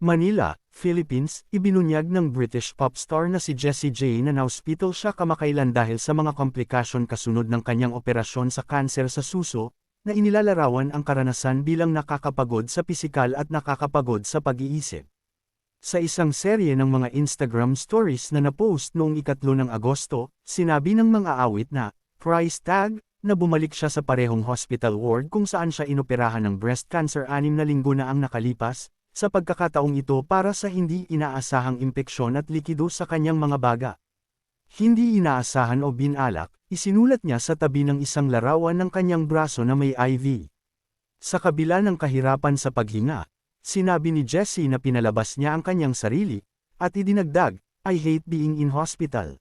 Manila, Philippines, ibinunyag ng British pop star na si Jessie J na na-hospital siya kamakailan dahil sa mga komplikasyon kasunod ng kanyang operasyon sa kanser sa suso, na inilalarawan ang karanasan bilang nakakapagod sa pisikal at nakakapagod sa pag-iisip. Sa isang serye ng mga Instagram stories na napost noong ikatlo ng Agosto, sinabi ng mga awit na, price tag, na bumalik siya sa parehong hospital ward kung saan siya inoperahan ng breast cancer anim na linggo na ang nakalipas, sa pagkakataong ito para sa hindi inaasahang impeksyon at likido sa kanyang mga baga. Hindi inaasahan o binalak, isinulat niya sa tabi ng isang larawan ng kanyang braso na may IV. Sa kabila ng kahirapan sa paghinga, sinabi ni Jesse na pinalabas niya ang kanyang sarili, at idinagdag, I hate being in hospital.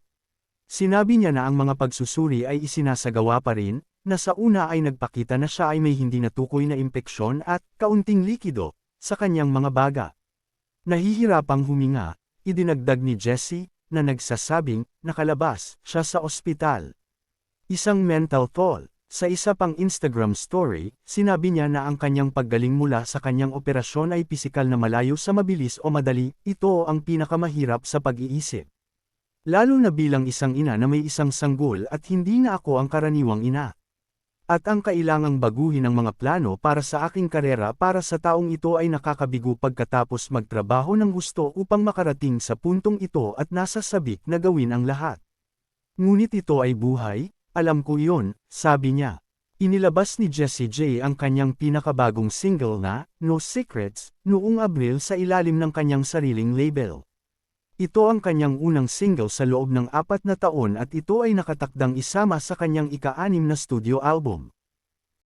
Sinabi niya na ang mga pagsusuri ay isinasagawa pa rin, na sa una ay nagpakita na siya ay may hindi natukoy na impeksyon at kaunting likido, sa kanyang mga baga. Nahihirapang huminga, idinagdag ni Jesse, na nagsasabing, nakalabas, siya sa ospital. Isang mental toll. Sa isa pang Instagram story, sinabi niya na ang kanyang paggaling mula sa kanyang operasyon ay pisikal na malayo sa mabilis o madali, ito ang pinakamahirap sa pag-iisip. Lalo na bilang isang ina na may isang sanggol at hindi na ako ang karaniwang ina. At ang kailangang baguhin ng mga plano para sa aking karera para sa taong ito ay nakakabigo pagkatapos magtrabaho ng gusto upang makarating sa puntong ito at nasa sabik na gawin ang lahat. Ngunit ito ay buhay, alam ko iyon, sabi niya. Inilabas ni Jessie J ang kanyang pinakabagong single na, No Secrets, noong Abril sa ilalim ng kanyang sariling label. Ito ang kanyang unang single sa loob ng apat na taon at ito ay nakatakdang isama sa kanyang ika-anim na studio album.